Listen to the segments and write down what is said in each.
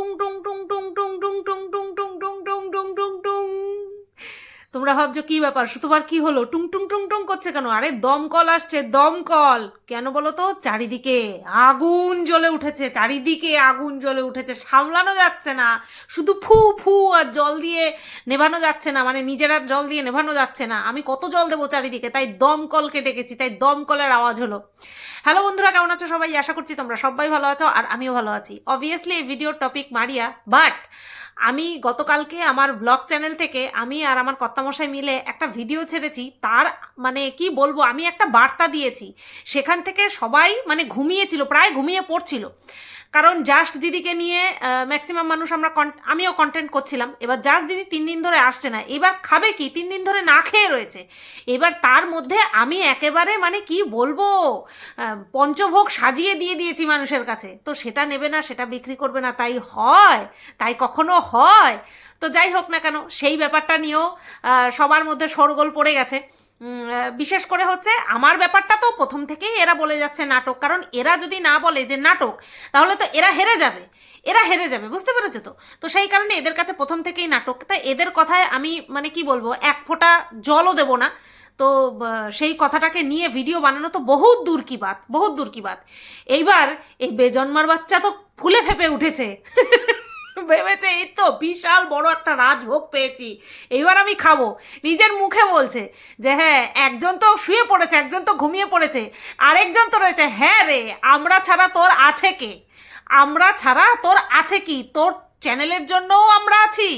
টুং টুং টুং টুং টুং টুং টুং টুং টুং টুং টুং টুং টুং টুং তোমরা ভাবছ কি ব্যাপার? সুতোবার কি হলো? টুং টুং টুং টুং করছে কেন? আরে দমকল আসছে দমকল কেন বলো তো? চারিদিকে আগুন জ্বলে উঠেছে, চারিদিকে আগুন জ্বলে উঠেছে, সামলানো যাচ্ছে না। শুধু ফু ফু আর জল দিয়ে নেভানো যাচ্ছে না মানে নিজের আর জল দিয়ে নেভানো যাচ্ছে না। আমি কত জল দেবো চারিদিকে? তাই দমকলকে ডেকেছি তাই দমকলের আওয়াজ হলো। হ্যালো বন্ধুরা, কেমন আছো সবাই? আশা করছি তোমরা সবাই ভালো আছো আর আমিও ভালো আছি। অবভিয়াসলি এই ভিডিওর টপিক মারিয়া বাট আমি গতকালকে আমার ব্লগ চ্যানেল থেকে আমি আর আমার কর্তামশাই মিলে একটা ভিডিও ছেড়েছি। তার মানে কি বলব, আমি একটা বার্তা দিয়েছি। সেখান থেকে সবাই মানে ঘুমিয়েছিল, প্রায় ঘুমিয়ে পড়ছিল। কারণ জাস্ট দিদিকে নিয়ে ম্যাক্সিমাম মানুষ আমরা আমিও কন্টেন্ট করছিলাম। এবার জাস্ট দিদি তিন দিন ধরে আসছে না। এবার খাবে কি? তিন দিন ধরে না খেয়ে রয়েছে। এবার তার মধ্যে আমি একেবারে মানে কি বলব পঞ্চভোগ সাজিয়ে দিয়ে দিয়েছি মানুষের কাছে। তো সেটা নেবে না, সেটা বিক্রি করবে না। তাই হয়, তাই কখনো হয়। তো যাই হোক না কেন, সেই ব্যাপারটা নিয়েও সবার মধ্যে শোরগোল পড়ে গেছে। বিশেষ করে হচ্ছে আমার ব্যাপারটা তো প্রথম থেকেই এরা বলে যাচ্ছে নাটক। কারণ এরা যদি না বলে যে নাটক, তাহলে তো এরা হেরে যাবে। এরা হেরে যাবে, বুঝতে পেরেছ তো? তো সেই কারণে এদের কাছে প্রথম থেকেই নাটক। তাই এদের কথায় আমি মানে কি বলব, এক ফোঁটা জলও দেবো না। তো সেই কথাটাকে নিয়ে ভিডিও বানানো তো বহুত দূর কি বাত, বহুত দূর কি বাত। এইবার এই বেজন্মার বাচ্চা তো ফুলে ফেপে উঠেছে। ভেবেছে, এই তো বিশাল বড় একটা রাজভোগ পেয়েছি। এইবার আমি খাব। নিজের মুখে বলছে যে হ্যাঁ একজন তো শুয়ে পড়েছে, একজন তো ঘুমিয়ে পড়েছে। আরেকজন তো রয়েছে। হ্যাঁ রে, আমরা ছাড়া তোর আছে কে? আমরা ছাড়া তোর আছে কি? তোর চ্যানেলের জন্যও আমরা আছি।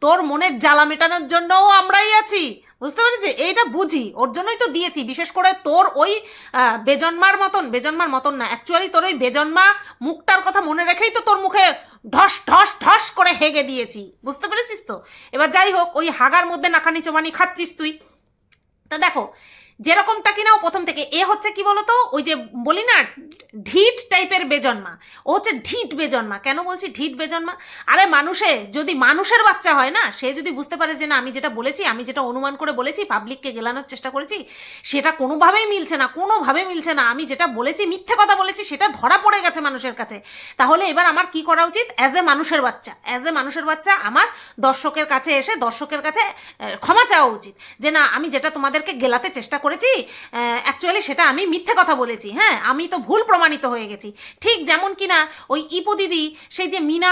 তোর মনের জ্বালা মেটানোর জন্যও আমরাই আছি। বুঝতে পেরেছি? এইটা বুঝি। ওর জন্যই তো দিয়েছি। বিশেষ করে তোর ওই বেজন্মার মতন বেজন্মার মতন না অ্যাকচুয়ালি তোর ওই বেজন্মা মুখটার কথা মনে রেখেই তো তোর মুখে ঢস করে হেগে দিয়েছি। বুঝতে পেরেছিস তো? এবার যাই হোক, ওই হাগার মধ্যে নাকানি চোমানি খাচ্ছিস তুই। তা দেখো যেরকমটা কিনা ও প্রথম থেকে। এ হচ্ছে কি বলতো? ওই যে বলি না ঢিট টাইপের বেজন্মা। ও হচ্ছে ঢিট বেজন্মা। কেন বলছি ঢিট বেজন্মা? আরে মানুষে, যদি মানুষের বাচ্চা হয় না, সে যদি বুঝতে পারে যে না, আমি যেটা বলেছি, আমি যেটা অনুমান করে বলেছি পাবলিককে গেলানোর চেষ্টা করেছি, সেটা কোনোভাবেই মিলছে না, কোনোভাবে মিলছে না। আমি যেটা বলেছি, মিথ্যে কথা বলেছি, সেটা ধরা পড়ে গেছে মানুষের কাছে। তাহলে এবার আমার কি করা উচিত? অ্যাজ এ মানুষের বাচ্চা অ্যাজ এ মানুষের বাচ্চা আমার দর্শকের কাছে এসে দর্শকের কাছে ক্ষমা চাওয়া উচিত। যে না, আমি যেটা তোমাদেরকে গেলাতে চেষ্টা করেছি অ্যাকচুয়ালি সেটা আমি মিথ্যে কথা বলেছি হ্যাঁ? আমি তো ভুল প্রমাণিত হয়ে গেছি। ঠিক যেমন কিনা ওই ইপু দিদি, সেই যে মিনা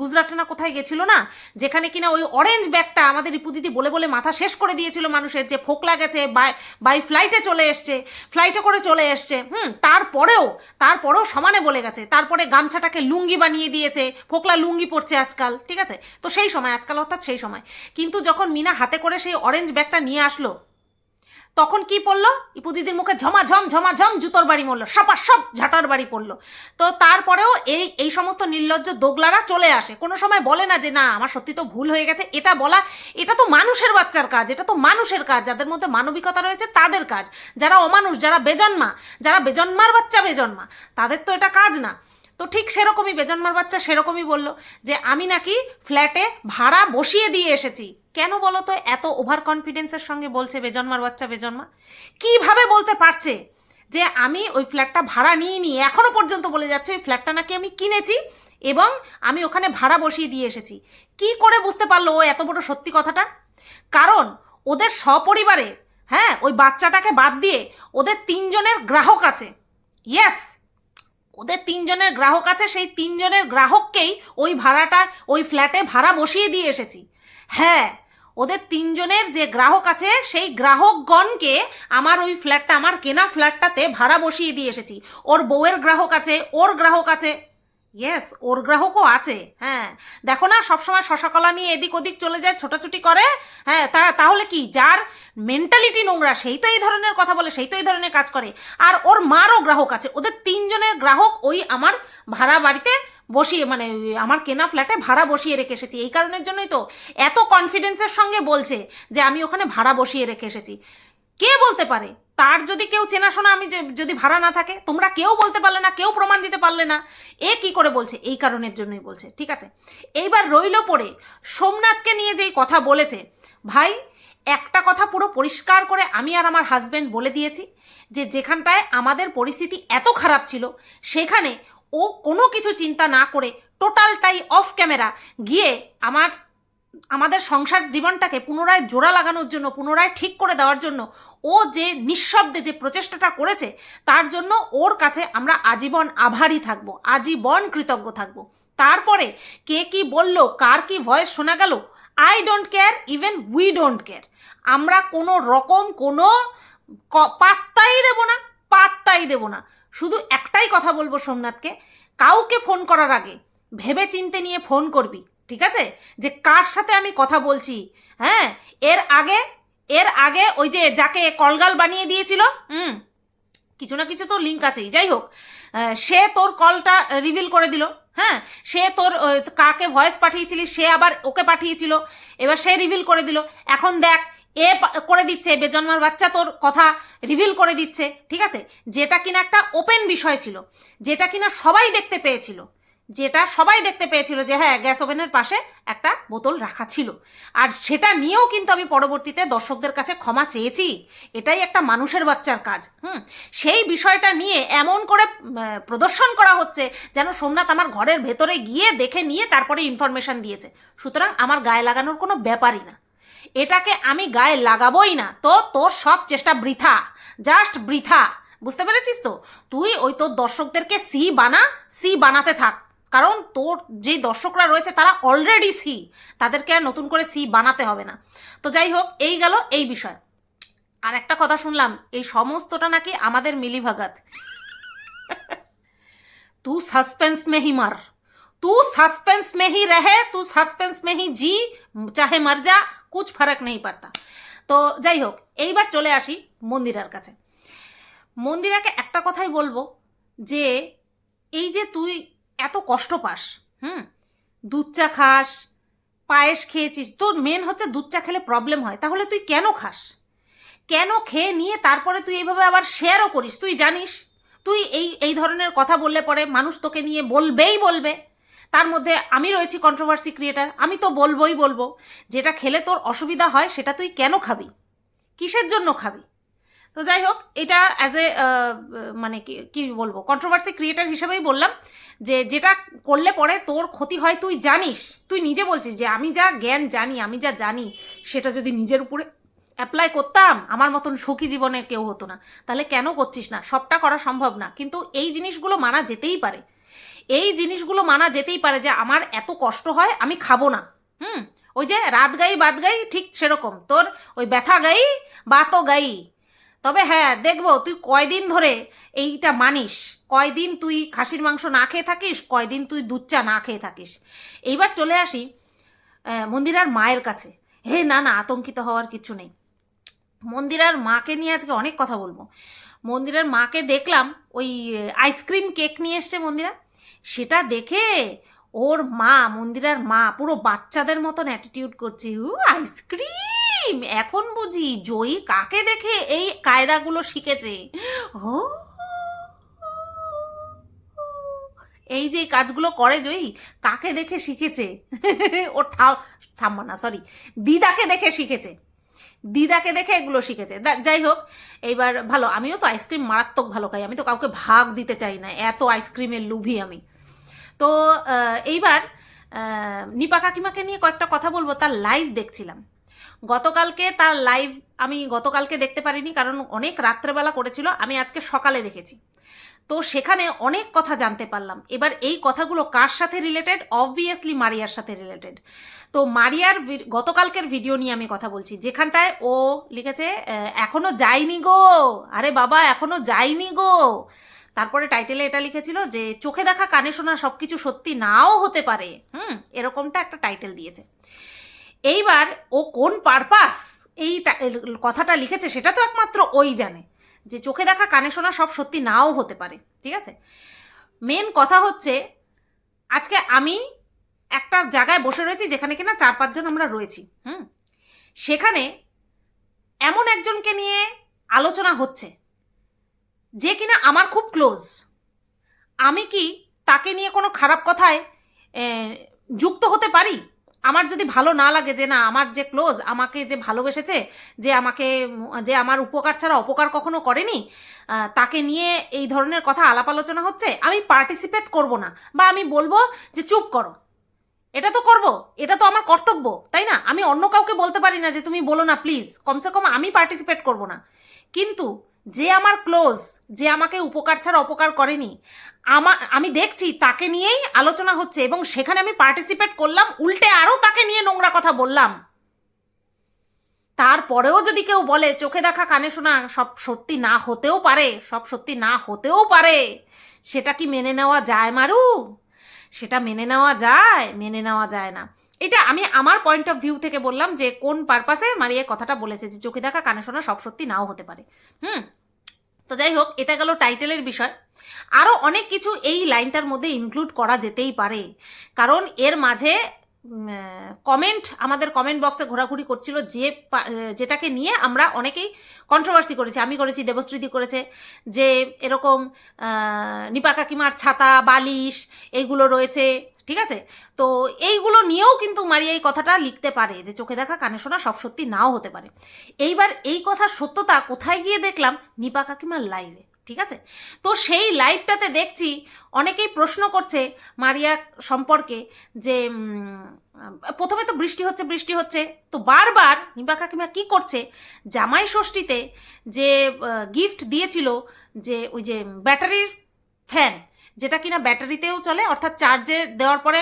গুজরাটে না কোথায় গেছিল না, যেখানে কিনা ওই অরেঞ্জ ব্যাগটা আমাদের ইপু দিদি বলে বলে মাথা শেষ করে দিয়েছিল মানুষের যে ফোকলা গেছে বাই বাই ফ্লাইটে চলে এসছে ফ্লাইটে করে চলে এসছে, হুম? তারপরেও তারপরেও সমানে বলে গেছে, তারপরে গামছাটাকে লুঙ্গি বানিয়ে দিয়েছে, ফোকলা লুঙ্গি পরছে আজকাল, ঠিক আছে? তো সেই সময়, আজকাল অর্থাৎ সেই সময়। কিন্তু যখন মিনা হাতে করে সেই অরেঞ্জ ব্যাগটা নিয়ে আসলো তখন কি পড়ল? ইপু দিদির মুখে ঝমাঝম ঝমাঝম জুতোর বাড়ি মরলো, সপা সব ঝাঁটার বাড়ি পড়ল। তো তারপরেও এই এই সমস্ত নির্লজ্জ দোগলারা চলে আসে। কোনো সময় বলে না যে, না, আমার সত্যি তো ভুল হয়ে গেছে। এটা বলা, এটা তো মানুষের বাচ্চার কাজ, এটা তো মানুষের কাজ। যাদের মধ্যে মানবিকতা রয়েছে, তাদের কাজ। যারা অমানুষ, যারা বেজন্মা, যারা বেজন্মার বাচ্চা বেজন্মা, তাদের তো এটা কাজ না। তো ঠিক সেরকমই বেজন্মার বাচ্চা সেরকমই বলল যে, আমি নাকি ফ্ল্যাটে ভাড়া বসিয়ে দিয়ে এসেছি। কেন বলো তো এত ওভার কনফিডেন্সের সঙ্গে বলছে বেজন্মার বাচ্চা বেজন্মা? কীভাবে বলতে পারছে যে আমি ওই ফ্ল্যাটটা ভাড়া নিয়ে নিই এখনও পর্যন্ত বলে যাচ্ছে ওই ফ্ল্যাটটা নাকি আমি কিনেছি এবং আমি ওখানে ভাড়া বসিয়ে দিয়ে এসেছি। কি করে বুঝতে পারল ও এত বড় সত্যি কথাটা? কারণ ওদের সপরিবারে হ্যাঁ ওই বাচ্চাটাকে বাদ দিয়ে ওদের তিনজনের গ্রাহক আছে। ইয়েস ওদের তিনজনের গ্রাহক আছে, সেই তিনজনের গ্রাহককেই ওই ভাড়াটা, ওই ফ্ল্যাটে ভাড়া বসিয়ে দিয়ে এসেছি। হ্যাঁ ওদের তিনজনের যে গ্রাহক আছে, সেই গ্রাহকগণকে আমার ওই ফ্ল্যাটটা, আমার কেনা ফ্ল্যাটটাতে ভাড়া বসিয়ে দিয়ে এসেছি। ওর বউয়ের গ্রাহক আছে, ওর গ্রাহক আছে। ইয়েস ওর গ্রাহকও আছে হ্যাঁ। দেখো না, সবসময় শশাকলা নিয়ে এদিক ওদিক চলে যায়, ছোটাছুটি করে হ্যাঁ তা, তাহলে কি? যার মেন্টালিটি নোংরা, সেই তো এই ধরনের কথা বলে, সেই তো এই ধরনের কাজ করে। আর ওর মারও গ্রাহক আছে। ওদের তিনজনের গ্রাহক ওই আমার ভাড়া বাড়িতে বসিয়ে মানে আমার কেনা ফ্ল্যাটে ভাড়া বসিয়ে রেখে এসেছি। এই কারণের জন্যই তো এত কনফিডেন্সের সঙ্গে বলছে যে আমি ওখানে ভাড়া বসিয়ে রেখে এসেছি। কে বলতে পারে? তার যদি কেউ চেনাশোনা আমি যদি ভাড়া না থাকে, তোমরা কেউ বলতে পারলে না, কেউ প্রমাণ দিতে পারলে না। এ কি করে বলছে? এই কারণের জন্যই বলছে, ঠিক আছে? এইবার রইল পরে সোমনাথকে নিয়ে যেই কথা বলেছে, ভাই, একটা কথা পুরো পরিষ্কার করে আমি আর আমার হাজবেন্ড বলে দিয়েছি যে, যেখানটায় আমাদের পরিস্থিতি এত খারাপ ছিল, সেখানে ও কোনো কিছু চিন্তা না করে টোটালটাই অফ ক্যামেরা গিয়ে আমার, আমাদের সংসার জীবনটাকে পুনরায় জোড়া লাগানোর জন্য, পুনরায় ঠিক করে দেওয়ার জন্য ও যে নিঃশব্দে যে প্রচেষ্টাটা করেছে, তার জন্য ওর কাছে আমরা আজীবন আভারী থাকব, আজীবন কৃতজ্ঞ থাকব। তারপরে কে কি বলল, কার কি ভয়েস শোনা গেল I don't care even we don't care আমরা কোনো রকম কোনো পাত্তাই দেব না, পাত্তাই দেব না। শুধু একটাই কথা বলব সোমনাথকে, কাউকে ফোন করার আগে ভেবে চিনতে নিয়ে ফোন করবি, ঠিক আছে? যে কার সাথে আমি কথা বলছি হ্যাঁ? এর আগে এর আগে ওই যে যাকে কলগাল বানিয়ে দিয়েছিল, হুম? কিছু না কিছু তো লিঙ্ক আছেই। যাই হোক সে তোর কলটা রিভিল করে দিল হ্যাঁ? সে তোর কাকে ভয়েস পাঠিয়েছিলি, সে আবার ওকে পাঠিয়েছিল, এবার সে রিভিল করে দিল। এখন দেখ এ করে দিচ্ছে বেজন্মার বাচ্চা তোর কথা রিভিল করে দিচ্ছে, ঠিক আছে? যেটা কিনা একটা ওপেন বিষয় ছিল, যেটা কিনা সবাই দেখতে পেয়েছিল, যেটা সবাই দেখতে পেয়েছিল যে হ্যাঁ গ্যাস ওভেনের পাশে একটা বোতল রাখা ছিল। আর সেটা নিয়েও কিন্তু আমি পরবর্তীতে দর্শকদের কাছে ক্ষমা চেয়েছি। এটাই একটা মানুষের বাচ্চার কাজ, হুম? সেই বিষয়টা নিয়ে এমন করে প্রদর্শন করা হচ্ছে যেন সোমনাথ আমার ঘরের ভেতরে গিয়ে দেখে নিয়ে তারপরে ইনফরমেশন দিয়েছে। সুতরাং আমার গায়ে লাগানোর কোনো ব্যাপারই না। এটাকে আমি গায়ে লাগাবোই না তো তোর সব চেষ্টা বৃথা জাস্ট বৃথা বুঝতে পেরেছিস তো তুই ওই তোর দর্শকদেরকে সি বানা সি বানাতে থাক কারণ তোর যেই দর্শকরা রয়েছে তারা অলরেডি সি তাদেরকে আর নতুন করে সি বানাতে হবে না তো যাই হোক এই গেল এই বিষয় আর একটা কথা শুনলাম এই সমস্তটা নাকি আমাদের মিলিভাগাত तू सस्पेंस में ही मर तू सस्पेंस में ही रहे तू सस्पेंस में ही जी চাহে মর যা কুছ ফারাক নেই পারতা তো যাই হোক এইবার চলে আসি মন্দিরার কাছে মন্দিরাকে একটা কথাই বলব যে এই যে তুই এত কষ্ট পাস হুম দুধ চা খাস পায়েস খেয়েছিস তোর মেন হচ্ছে দুধ চা খেলে প্রবলেম হয়। তাহলে তুই কেন খাস কেন খেয়ে নিয়ে তারপরে তুই এইভাবে আবার শেয়ারও করিস তুই জানিস তুই এই এই ধরনের কথা বললে পরে মানুষ তোকে নিয়ে বলবেই বলবে। তার মধ্যে আমি রয়েছি কন্ট্রোভার্সি ক্রিয়েটার আমি তো বলবোই বলব, যেটা খেলে তোর অসুবিধা হয় সেটা তুই কেন খাবি? কিসের জন্য খাবি? তো যাই হোক, এটা অ্যাজ এ মানে কি কি বলব কন্ট্রোভার্সি ক্রিয়েটার হিসেবেই বললাম যে যেটা করলে পরে তোর ক্ষতি হয়, তুই জানিস, তুই নিজে বলছিস যে আমি যা জ্ঞান জানি, আমি যা জানি, সেটা যদি নিজের উপরে অ্যাপ্লাই করতাম, আমার মতন সুখী জীবনে কেউ হতো না। তাহলে কেন করছিস না? সবটা করা সম্ভব না। কিন্তু এই জিনিসগুলো মানা যেতেই পারে। এই জিনিসগুলো মানা যেতেই পারে যে আমার এত কষ্ট হয়, আমি খাব না। হুম? ওই যে রাত গাই বাদ গাই, ঠিক সেরকম। তোর ওই ব্যথা গাই বা তো গাই। তবে হ্যাঁ দেখব, তুই কয়দিন ধরে এইটা মানিস? কয়দিন তুই খাসির মাংস না খেয়ে থাকিস? কয়দিন তুই দুধ চা না খেয়ে থাকিস? এইবার চলে আসি মন্দিরার মায়ের কাছে। হে, না না, আতঙ্কিত হওয়ার কিছু নেই। মন্দিরার মাকে নিয়ে আজকে অনেক কথা বলব। মন্দিরার মাকে দেখলাম, ওই আইসক্রিম কেক নিয়ে এসছে মন্দিরা। সেটা দেখে ওর মা মন্দিরার মা পুরো বাচ্চাদের মতন অ্যাটিটিউড করছে। উ আইসক্রিম এখন বুঝি জয়ী কাকে দেখে এই কায়দাগুলো শিখেছে? ও, এই যে কাজগুলো করে জয়ী, কাকে দেখে শিখেছে? ও ঠাম ঠাম্মা না সরি দিদাকে দেখে শিখেছে। দিদাকে দেখে এগুলো শিখেছে। যাই হোক, এইবার ভালো, আমিও তো আইসক্রিম মারাত্মক ভালো খাই। আমি তো কাউকে ভাগ দিতে চাই না। এত আইসক্রিমের লুভি আমি। তো এইবার নিপা কাকিমাকে নিয়ে কয়েকটা কথা বলব, তার লাইভ দেখছিলাম। গতকালকে তার লাইভ আমি গতকালকে দেখতে পারিনি, কারণ অনেক রাত্রেবেলা করেছিল, আমি আজকে সকালে দেখেছি। তো সেখানে অনেক কথা জানতে পারলাম। এবার এই কথাগুলো কার সাথে রিলেটেড অবভিয়াসলি মারিয়ার সাথে রিলেটেড তো মারিয়ার গতকালকের ভিডিও নিয়ে আমি কথা বলছি, যেখানটায় ও লিখেছে এখনও যায়নি গো। আরে বাবা, এখনও যায়নি গো। তারপরে টাইটেলে এটা লিখেছিল যে, চোখে দেখা কানে শোনা সব কিছু সত্যি নাও হতে পারে। হুম, এরকমটা একটা টাইটেল দিয়েছে। এইবার ও কোন পারপাস এই কথাটা লিখেছে সেটা তো একমাত্র ওই জানে, যে চোখে দেখা কানে শোনা সব সত্যি নাও হতে পারে, ঠিক আছে? মেন কথা হচ্ছে, আজকে আমি একটা জায়গায় বসে রয়েছি যেখানে কিনা চার পাঁচজন আমরা রয়েছি, হুম? সেখানে এমন একজনকে নিয়ে আলোচনা হচ্ছে যে কিনা আমার খুব ক্লোজ আমি কি তাকে নিয়ে কোনো খারাপ কথায় যুক্ত হতে পারি? আমার যদি ভালো না লাগে যে না, আমার যে ক্লোজ আমাকে যে ভালোবেসেছে, যে আমাকে, যে আমার উপকার ছাড়া অপকার কখনো করেনি তাকে নিয়ে এই ধরনের কথা আলাপ আলোচনা হচ্ছে, আমি পার্টিসিপেট করব না। বা আমি বলব যে, চুপ করো। এটা তো করব, এটা তো আমার কর্তব্য, তাই না? আমি অন্য কাউকে বলতে পারি না যে, তুমি বলো না প্লিজ কমসে কম আমি পার্টিসিপেট করব না। কিন্তু যে আমার ক্লোজ, যে আমাকে উপকার ছাড়া অপকার করেনি, আমা, আমি দেখছি তাকে নিয়েই আলোচনা হচ্ছে এবং সেখানে আমি পার্টিসিপেট করলাম, উল্টে আরও তাকে নিয়ে নোংরা কথা বললাম। তারপরেও যদি কেউ বলে, চোখে দেখা, কানে শোনা, সব সত্যি না হতেও পারে, সব সত্যি না হতেও পারে, সেটা কি মেনে নেওয়া যায় মারু? সেটা মেনে নেওয়া যায়, মেনে নেওয়া যায় না। এটা আমি আমার পয়েন্ট অফ ভিউ থেকে বললাম যে কোন পারপাসে মারিয়ে কথাটা বলেছে, যে চোখে দেখা, কানে শোনা সব সত্যি নাও হতে পারে। হুম? তো যাই হোক, এটা গেল টাইটেলের বিষয়। আরও অনেক কিছু এই লাইনটার মধ্যে ইনক্লুড করা যেতেই পারে। কারণ এর মাঝে কমেন্ট আমাদের কমেন্ট বক্সে ঘোরাঘুরি করছিল যে যেটাকে নিয়ে আমরা অনেকেই কন্ট্রোভার্সি করেছি। আমি করেছি দেবশ্রীতি করেছে, যে এরকম নিপা কাকিমার ছাতা, বালিশ এইগুলো রয়েছে। ঠিক আছে? তো এইগুলো নিয়েও কিন্তু মারিয়া এই কথাটা লিখতে পারে যে চোখে দেখা কানে শোনা সব সত্যি নাও হতে পারে। এইবার এই কথার সত্যতা কোথায় গিয়ে দেখলাম? নিপা কাকিমার লাইভে ঠিক আছে? তো সেই লাইভটাতে দেখছি অনেকেই প্রশ্ন করছে মারিয়া সম্পর্কে যে প্রথমে তো বৃষ্টি হচ্ছে বৃষ্টি হচ্ছে। তো বারবার নিপা কাকিমা কী করছে? জামাই ষষ্ঠীতে যে গিফট দিয়েছিল যে, ওই যে ব্যাটারির ফ্যান যেটা কিনা ব্যাটারিতেও চলে, অর্থাৎ চার্জে দেওয়ার পরে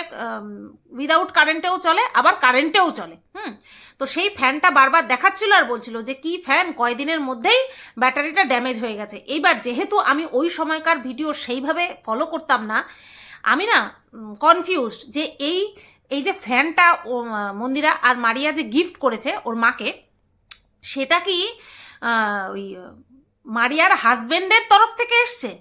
উইদাউট কারেন্টেও চলে, আবার কারেন্টেও চলে, হুম? তো সেই ফ্যানটা বারবার দেখাচ্ছিল আর বলছিল যে, কি ফ্যান কয়দিনের মধ্যেই ব্যাটারিটা ড্যামেজ হয়ে গেছে। এইবার যেহেতু আমি ওই সময়কার ভিডিও সেইভাবে ফলো করতাম না, আমি না কনফিউজড যে এই এই যে ফ্যানটা মন্দিরা আর মারিয়া যে গিফট করেছে ওর মাকে, সেটা কি ওই, মারিয়ার হাজবেন্ডের তরফ থেকে এসছে?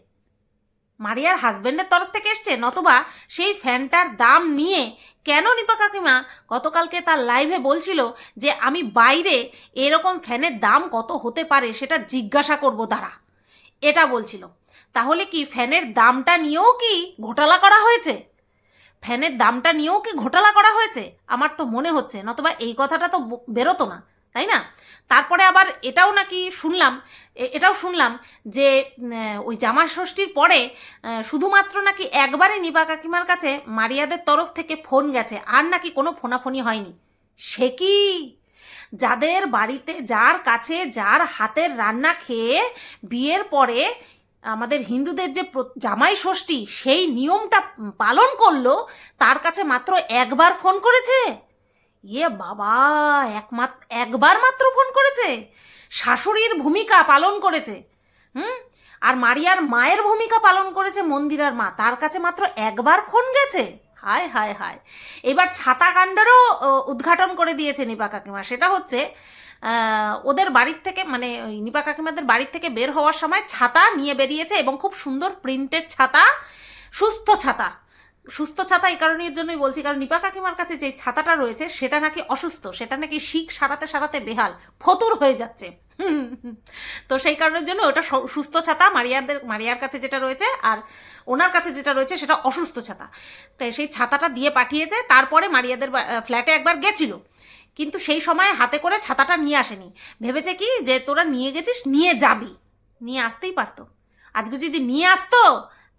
মারিয়ার হাজবেন্ডের তরফ থেকে এসছে, নতবা সেই ফ্যানটার দাম নিয়ে কেন নিপা কাকিমা গতকালকে তার লাইভে বলছিল যে আমি বাইরে এরকম ফ্যানের দাম কত হতে পারে সেটা জিজ্ঞাসা করব তারা। এটা বলছিল। তাহলে কি ফ্যানের দামটা নিয়েও কি ঘোটালা করা হয়েছে? ফ্যানের দামটা নিয়েও কি ঘোটালা করা হয়েছে? আমার তো মনে হচ্ছে, নতবা এই কথাটা তো বেরোতো না, তাই না? তারপরে আবার এটাও নাকি শুনলাম এটাও শুনলাম যে ওই জামা ষষ্ঠীর পরে শুধুমাত্র নাকি একবারে নিবা কাকিমার কাছে মারিয়াদের তরফ থেকে ফোন গেছে, আর নাকি কোনো ফোনাফোনি হয়নি। সে কি? যাদের বাড়িতে, যার কাছে, যার হাতের রান্না খেয়ে বিয়ের পরে আমাদের হিন্দুদের যে জামাই ষষ্ঠী, সেই নিয়মটা পালন করল, তার কাছে মাত্র একবার ফোন করেছে? ইয়ে বাবা একমাত্র একবার মাত্র ফোন করেছে। শাশুড়ির ভূমিকা পালন করেছে। হুম? আর মারিয়ার মায়ের ভূমিকা পালন করেছে মন্দিরার মা। তার কাছে মাত্র একবার ফোন গেছে। হায় হায় হায়। এবার ছাতা কাণ্ডেরও উদ্ঘাটন করে দিয়েছে নিপা কাকিমা। সেটা হচ্ছে ওদের বাড়ির থেকে মানে নিপা কাকিমাদের বাড়ির থেকে বের হওয়ার সময় ছাতা নিয়ে বেরিয়েছে এবং খুব সুন্দর প্রিন্টেড ছাতা, সুস্থ ছাতা। সুস্থ ছাতা এই কারণের জন্যই বলছি, কারণ নিপা কাকিমার কাছে যে ছাতাটা রয়েছে, সেটা নাকি অসুস্থ, সেটা নাকি শিখ সারাতে সারাতে বেহাল, ফতুর হয়ে যাচ্ছে। তো সেই কারণের জন্য ওটা সুস্থ ছাতা, মারিয়াদের, মারিয়ার কাছে যেটা রয়েছে আর ওনার কাছে যেটা রয়েছে, সেটা অসুস্থ ছাতা। তাই সেই ছাতাটা দিয়ে পাঠিয়েছে, তারপরে মারিয়াদের ফ্ল্যাটে একবার গেছিল। কিন্তু সেই সময় হাতে করে ছাতাটা নিয়ে আসেনি। ভেবেছে কি যে তোরা নিয়ে গেছিস, নিয়ে যাবি। নিয়ে আসতেই পারতো। আজকে যদি নিয়ে আসতো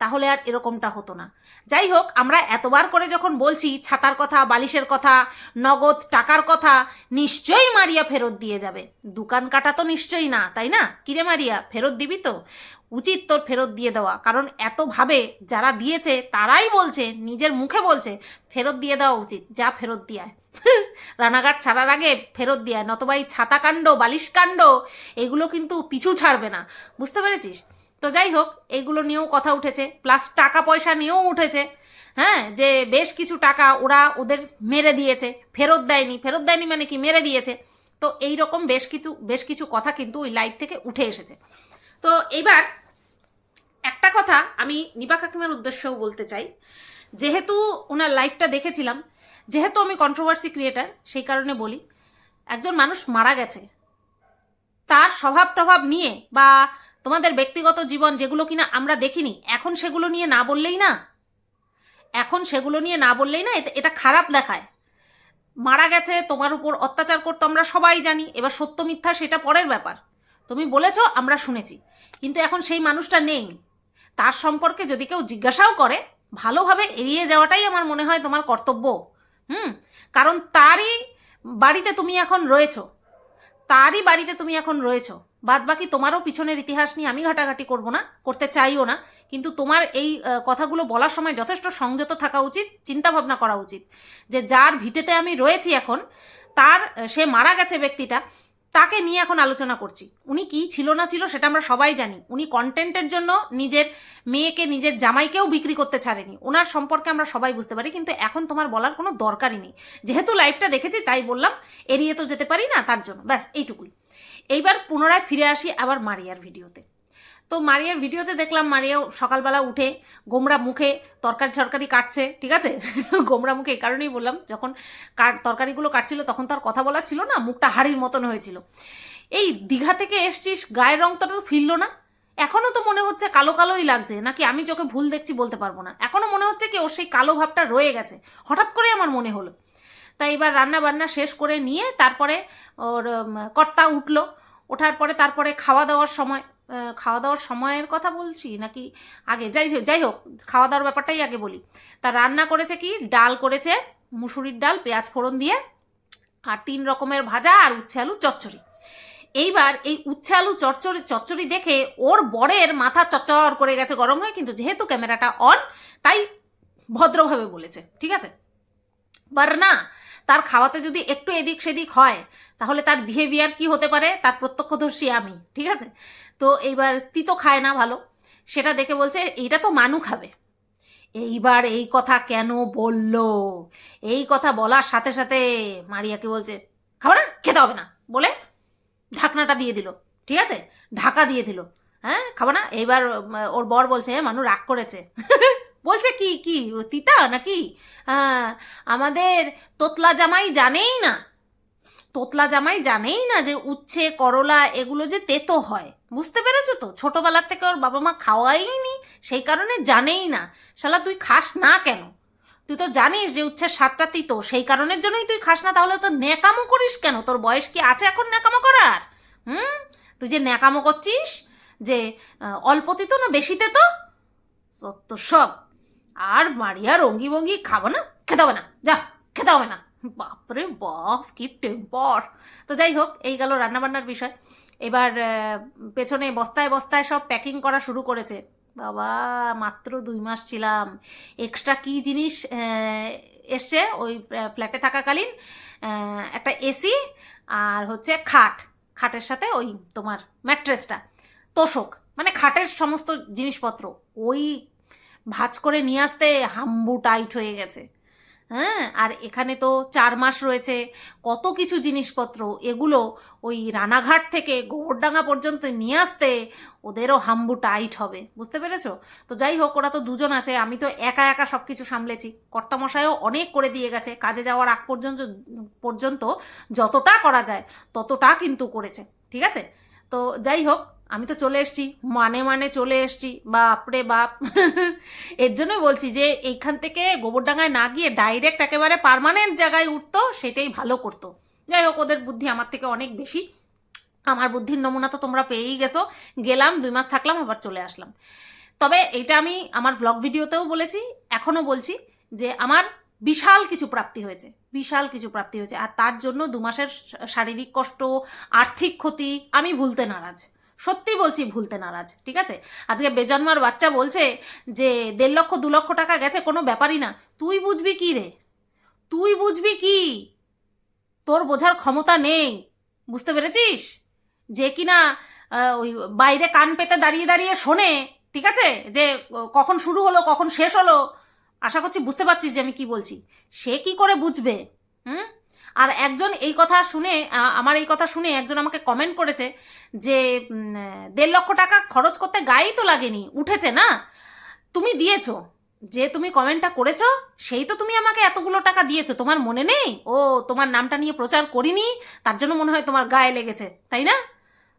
তাহলে আর এরকমটা হতো না। যাই হোক আমরা এতবার করে যখন বলছি ছাতার কথা, বালিশের কথা, নগদ টাকার কথা, নিশ্চয়ই মারিয়া ফেরত দিয়ে যাবে। দোকান কাটা তো নিশ্চয়ই না, তাই না? কিরে মারিয়া, ফেরত দিবি তো? উচিত তোর ফেরত দিয়ে দেওয়া, কারণ এতভাবে যারা দিয়েছে, তারাই বলছে, নিজের মুখে বলছে, ফেরত দিয়ে দেওয়া উচিত, যা ফেরত দিয়ে রানাঘাট ছাড়ার আগে ফেরত দিয়ে। নতবা এই ছাতা কাণ্ড বালিশ কাণ্ড এগুলো কিন্তু পিছু ছাড়বে না। বুঝতে পেরেছিস? তো যাই হোক, এগুলো নিয়েও কথা উঠেছে প্লাস টাকা পয়সা নিয়েও উঠেছে। হ্যাঁ যে বেশ কিছু টাকা ওরা ওদের মেরে দিয়েছে, ফেরত দেয়নি। ফেরত দেয়নি মানে কি? মেরে দিয়েছে। তো এই রকম বেশ কিছু বেশ কিছু কথা কিন্তু ওই লাইভ থেকে উঠে এসেছে। তো এইবার একটা কথা আমি নিপা কাকিমার উদ্দেশ্যেও বলতে চাই। যেহেতু ওনার লাইভটা দেখেছিলাম, যেহেতু আমি কন্ট্রোভার্সি ক্রিয়েটার সেই কারণে বলি, একজন মানুষ মারা গেছে, তার স্বভাব টভাব নিয়ে বা তোমাদের ব্যক্তিগত জীবন যেগুলো কিনা আমরা দেখিনি, এখন সেগুলো নিয়ে না বললেই না? এখন সেগুলো নিয়ে না বললেই না? এটা খারাপ দেখায়। মারা গেছে, তোমার উপর অত্যাচার করতো আমরা সবাই জানি, এবার সত্য মিথ্যা সেটা পরের ব্যাপার। তুমি বলেছ, আমরা শুনেছি। কিন্তু এখন সেই মানুষটা নেই। তার সম্পর্কে যদি কেউ জিজ্ঞাসাও করে, ভালোভাবে এড়িয়ে যাওয়াটাই আমার মনে হয় তোমার কর্তব্য। হুম? কারণ তারই বাড়িতে তুমি এখন রয়েছো। তারই বাড়িতে তুমি এখন রয়েছো। বাদ বাকি তোমারও পিছনের ইতিহাস নিয়ে আমি ঘাটাঘাটি করব না, করতে চাইও না। কিন্তু তোমার এই কথাগুলো বলার সময় যথেষ্ট সংযত থাকা উচিত চিন্তা ভাবনা করা উচিত। যে যার ভিটেতে আমি রয়েছি এখন, তার সে মারা গেছে ব্যক্তিটা, তাকে নিয়ে এখন আলোচনা করছি। উনি কি ছিল না ছিল সেটা আমরা সবাই জানি। উনি কন্টেন্টের জন্য নিজের মেয়েকে, নিজের জামাইকেও বিক্রি করতে ছাড়েনি। ওনার সম্পর্কে আমরা সবাই বুঝতে পারি, কিন্তু এখন তোমার বলার কোনো দরকারই নেই। যেহেতু লাইভটা দেখেছি, তাই বললাম, এড়িয়ে তো যেতে পারি না, তার জন্য। ব্যাস, এইটুকুই। এইবার পুনরায় ফিরে আসি আবার মারিয়ার ভিডিওতে। তো মারিয়ার ভিডিওতে দেখলাম মারিয়াও সকালবেলা উঠে গোমরা মুখে তরকারি সরকারি কাটছে, ঠিক আছে? গোমরা মুখে এই কারণেই বললাম, যখন তরকারিগুলো কাটছিল তখন তার কথা বলা ছিল না, মুখটা হাড়ির মতন হয়েছিল। এই দীঘা থেকে এসছিস, গায়ের রংটা তো ফিরলো না। এখনও তো মনে হচ্ছে কালো কালোই লাগছে, নাকি আমি চোখে ভুল দেখছি বলতে পারব না। এখনও মনে হচ্ছে কি ওর সেই কালো ভাবটা রয়ে গেছে, হঠাৎ করে আমার মনে হলো। তাই এবার রান্না বান্না শেষ করে নিয়ে তারপরে ওর কর্তা উঠল ওঠার পরে তারপরে খাওয়া দাওয়ার সময় খাওয়া দাওয়ার সময়ের কথা বলছি নাকি আগে? যাই হোক যাই হোক, খাওয়া দাওয়ার ব্যাপারটাই আগে বলি। তা রান্না করেছে কি? ডাল করেছে, মুসুরির ডাল, পেঁয়াজ ফোড়ন দিয়ে, আর তিন রকমের ভাজা আর উচ্ছে আলু চচ্চড়ি। এইবার এই উচ্ছে আলু চচ্চড়ি চচ্চড়ি দেখে ওর বরের মাথা চচ্চর করে গেছে গরম হয়ে, কিন্তু যেহেতু ক্যামেরাটা অন, তাই ভদ্রভাবে বলেছে, ঠিক আছে? বার না তার খাওয়াতে যদি একটু এদিক সেদিক হয় তাহলে তার বিহেভিয়ার কি হতে পারে? তার প্রত্যক্ষদর্শী আমি ঠিক আছে? তো এইবার তিতো খায় না ভালো। সেটা দেখে বলছে এইটা তো মানু খাবে। এইবার এই কথা কেন বলল? এই কথা বলার সাথে সাথে মারিয়াকে বলছে খাবে না খেতে হবে না। বলে ঢাকনাটা দিয়ে দিল ঠিক আছে? ঢাকা দিয়ে দিল হ্যাঁ? খাব না? এইবার ওর বর বলছে "হ্যাঁ, মানু রাগ করেছে। বলছে কি কি তিতা নাকি? হ্যাঁ আমাদের তোতলা জামাই জানেই না তোতলা জামাই জানেই না যে উচ্ছে করলা এগুলো যে তেতো হয়। বুঝতে পেরেছ তো? ছোটবেলার থেকে ওর বাবা মা খাওয়াইনি সেই কারণে জানেই না। শালা তুই খাস না কেন? তুই তো জানিস যে উচ্ছে স্বাদটা তিতো সেই কারণের জন্যই তুই খাস না তাহলে তো ন্যাকামো করিস কেন? তোর বয়স কি আছে এখন ন্যাকামো করার? হুম? তুই যে ন্যাকামো করছিস যে আহ, অল্প তিতো না বেশিতে তো সত্য সব। আর মারিয়া রঙ্গি ভঙ্গি খাব না, খেতে হবে না। যা, খেতে হবে না। বাপরে বাপ, কি টেম্পর। তো যাই হোক, এই গেল রান্নাবান্নার বিষয়। এবার পেছনে বস্তায় বস্তায় সব প্যাকিং করা শুরু করেছে। বাবা, মাত্র দুই মাস ছিলাম। এক্সট্রা কি জিনিস এসছে? ওই ফ্ল্যাটে থাকাকালীন একটা এসি আর হচ্ছে খাট। খাটের সাথে ওই তোমার ম্যাট্রেসটা তোষক মানে খাটের সমস্ত জিনিসপত্র। ওই ভাঁজ করে নিয়ে আসতে হাম্বু টাইট হয়ে গেছে। হ্যাঁ আর এখানে তো চার মাস রয়েছে। কত কিছু জিনিসপত্র, এগুলো ওই রানাঘাট থেকে গোবরডাঙ্গা পর্যন্ত নিয়ে আসতে ওদেরও হাম্বু টাইট হবে। বুঝতে পেরেছ? তো যাই হোক, ওরা তো দুজন আছে, আমি তো একা একা সব কিছু সামলেছি। কর্তামশাইও অনেক করে দিয়ে গেছে, কাজে যাওয়ার আগ পর্যন্ত পর্যন্ত যতটা করা যায় ততটা কিন্তু করেছে, ঠিক আছে? তো যাই হোক আমি তো চলে এসেছি মানে মানে চলে এসেছি বাপরে বাপ। এর জন্য বলছি যে এইখান থেকে গোবরডাঙ্গায় না গিয়ে ডাইরেক্ট একেবারে পার্মানেন্ট জায়গায় উঠতো, সেটাই ভালো করতো। যাই হোক, ওদের বুদ্ধি আমার থেকে অনেক বেশি। আমার বুদ্ধির নমুনা তো তোমরা পেয়েই গেছো। গেলাম, দুই মাস থাকলাম, আবার চলে আসলাম। তবে এটা আমি আমার ব্লগ ভিডিওতেও বলেছি এখনও বলছি যে আমার বিশাল কিছু প্রাপ্তি হয়েছে, বিশাল কিছু প্রাপ্তি হয়েছে। আর তার জন্য দু মাসের শারীরিক কষ্ট, আর্থিক ক্ষতি আমি ভুলতে নারাজ। সত্যি বলছি ভুলতে নারাজ, ঠিক আছে? আজকে বেজন্মার বাচ্চা বলছে যে দেড় লক্ষ, দু লক্ষ টাকা গেছে, কোনো ব্যাপারই না। তুই বুঝবি কি রে? তুই বুঝবি কি? তোর বোঝার ক্ষমতা নেই, বুঝতে পেরেছিস? যে কিনা ওই বাইরে কান পেতে দাঁড়িয়ে দাঁড়িয়ে শোনে, ঠিক আছে? যে কখন শুরু হলো, কখন শেষ হলো, আশা করছি বুঝতে পারছিস যে আমি কি বলছি। সে কি করে বুঝবে, হুম? আর একজন এই কথা শুনে আমার এই কথা শুনে একজন আমাকে কমেন্ট করেছে যে দেড় লক্ষ টাকা খরচ করতে গায়েই তো লাগেনি, উঠেছে না। তুমি দিয়েছ, যে তুমি কমেন্টটা করেছ, সেই তো তুমি আমাকে এতগুলো টাকা দিয়েছ, তোমার মনে নেই? ও, তোমার নামটা নিয়ে প্রচার করিনি, তার জন্য মনে হয় তোমার গায়ে লেগেছে, তাই না?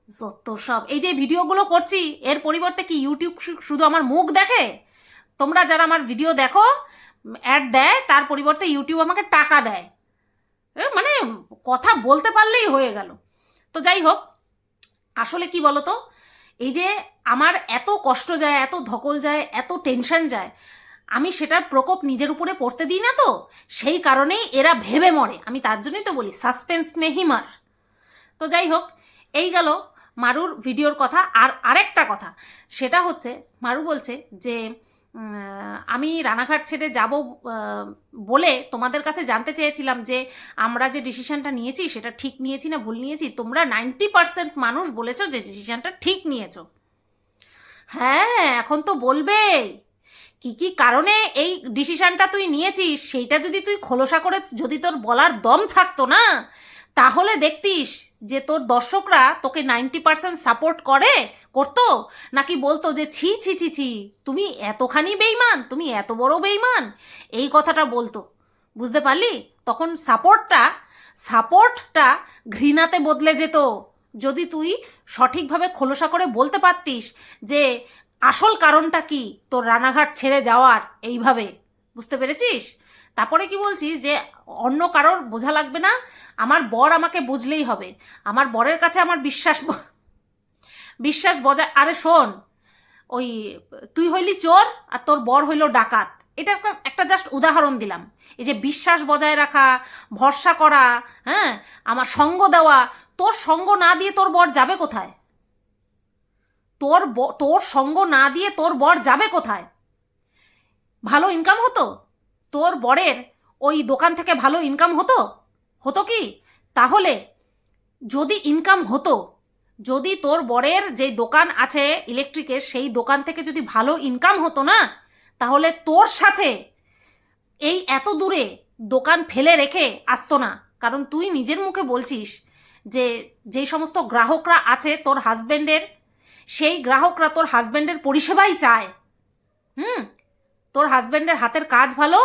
যত সব। এই যে ভিডিওগুলো করছি, এর পরিবর্তে কি ইউটিউব শুধু আমার মুখ দেখে? তোমরা যারা আমার ভিডিও দেখো অ্যাড দেয়, তার পরিবর্তে ইউটিউব আমাকে টাকা দেয়। মানে কথা বলতে পারলেই হয়ে গেল। তো যাই হোক, আসলে কি বলতো? এই যে আমার এত কষ্ট যায়, এত ধকল যায়, এত টেনশন যায়, আমি সেটার প্রকোপ নিজের উপরে পড়তে দিই না তো? সেই কারণেই এরা ভেবে মরে। আমি তার জন্যই তো বলি সাসপেন্স মেহিমার তো যাই হোক, এই গেল মারুর ভিডিওর কথা। আর আরেকটা কথা, সেটা হচ্ছে, মারু বলছে যে আমি রানাঘাট ছেড়ে যাব বলে তোমাদের কাছে জানতে চেয়েছিলাম যে আমরা যে ডিসিশনটা নিয়েছি সেটা ঠিক নিয়েছি না ভুল নিয়েছি? তোমরা নাইনটি পার্সেন্ট মানুষ বলেছ যে ডিসিশনটা ঠিক নিয়েছো। হ্যাঁ এখন তো বলবেই। কি কি কারণে এই ডিসিশনটা তুই নিয়েছিস? সেইটা যদি তুই খোলসা করে যদি তোর বলার দম থাকতো না তাহলে দেখতিস যে তোর দর্শকরা তোকে নাইনটি পার্সেন্ট সাপোর্ট করে, করতো? নাকি বলতো যে, ছি ছি ছি ছি, তুমি এতখানি বেইমান, তুমি এত বড় বেইমান? এই কথাটা বলতো। বুঝতে পারলি? তখন সাপোর্টটা সাপোর্টটা ঘৃণাতে বদলে যেত। যদি তুই সঠিকভাবে খোলসা করে বলতে পারতিস যে, আসল কারণটা কি তোর রানাঘাট ছেড়ে যাওয়ার এইভাবে। বুঝতে পেরেছিস? তারপরে কি বলছিস যে অন্য কারোর বোঝা লাগবে না, আমার বর আমাকে বুঝলেই হবে। আমার বরের কাছে আমার বিশ্বাস বিশ্বাস বজায়, আরে শোন, ওই তুই হইলি চোর আর তোর বর হইল ডাকাত। এটা একটা জাস্ট উদাহরণ দিলাম। এই যে বিশ্বাস বজায় রাখা, ভরসা করা হ্যাঁ আমার সঙ্গ দেওয়া, তোর সঙ্গ না দিয়ে তোর বর যাবে কোথায়? তোর তোর সঙ্গ না দিয়ে তোর বর যাবে কোথায়? ভালো ইনকাম হতো? তোর বরের ওই দোকান থেকে ভালো ইনকাম হতো? হতো কি? তাহলে যদি ইনকাম হতো, যদি তোর বরের যে দোকান আছে ইলেকট্রিকের সেই দোকান থেকে যদি ভালো ইনকাম হতো না, তাহলে তোর সাথে এই এত দূরে দোকান ফেলে রেখে আসতো না। কারণ তুই নিজের মুখে বলছিস যে যেই সমস্ত গ্রাহকরা আছে তোর হাজব্যান্ডের সেই গ্রাহকরা তোর হাজব্যান্ডের পরিষেবাই চায়। হুম? তোর হাজব্যান্ডের হাতের কাজ ভালো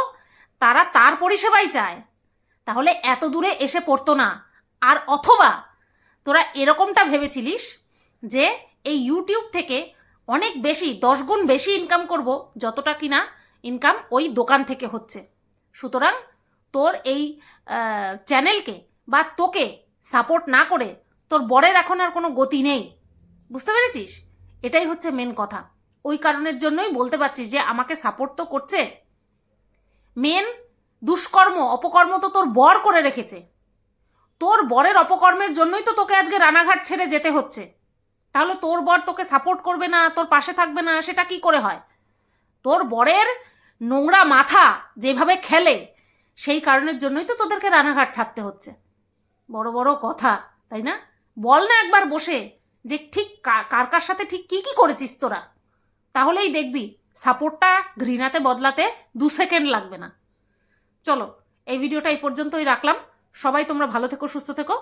তারা তার পরিষেবাই চায়। তাহলে এত দূরে এসে পড়তো না। আর অথবা তোরা এরকমটা ভেবেছিলিস যে এই ইউটিউব থেকে অনেক বেশি, দশ গুণ বেশি ইনকাম করব, যতটা কিনা ইনকাম ওই দোকান থেকে হচ্ছে। সুতরাং তোর এই চ্যানেলকে বা তোকে সাপোর্ট না করে তোর বরের এখন আর কোনো গতি নেই। বুঝতে পেরেছিস? এটাই হচ্ছে মেন কথা। ওই কারণের জন্যই বলতে পারছিস যে আমাকে সাপোর্ট তো করছে। মেন দুষ্কর্ম, অপকর্ম তো তোর বর করে রেখেছে। তোর বরের অপকর্মের জন্যই তো তোকে আজকে রানাঘাট ছেড়ে যেতে হচ্ছে। তাহলে তোর বর তোকে সাপোর্ট করবে না, তোর পাশে থাকবে না, সেটা কি করে হয়? তোর বরের নোংরা মাথা যেভাবে খেলে, সেই কারণের জন্যই তো তোদেরকে রানাঘাট ছাড়তে হচ্ছে। বড় বড় কথা, তাই না? বল না একবার বসে যে ঠিক কার কার সাথে ঠিক কি কি করেছিস তোরা? তাহলেই দেখবি সাপোর্টটা ঘৃণাতে বদলাতে দু সেকেন্ড লাগবে না। চলো, এই ভিডিওটা এই পর্যন্তই রাখলাম। সবাই তোমরা ভালো থেকো, সুস্থ থেকো।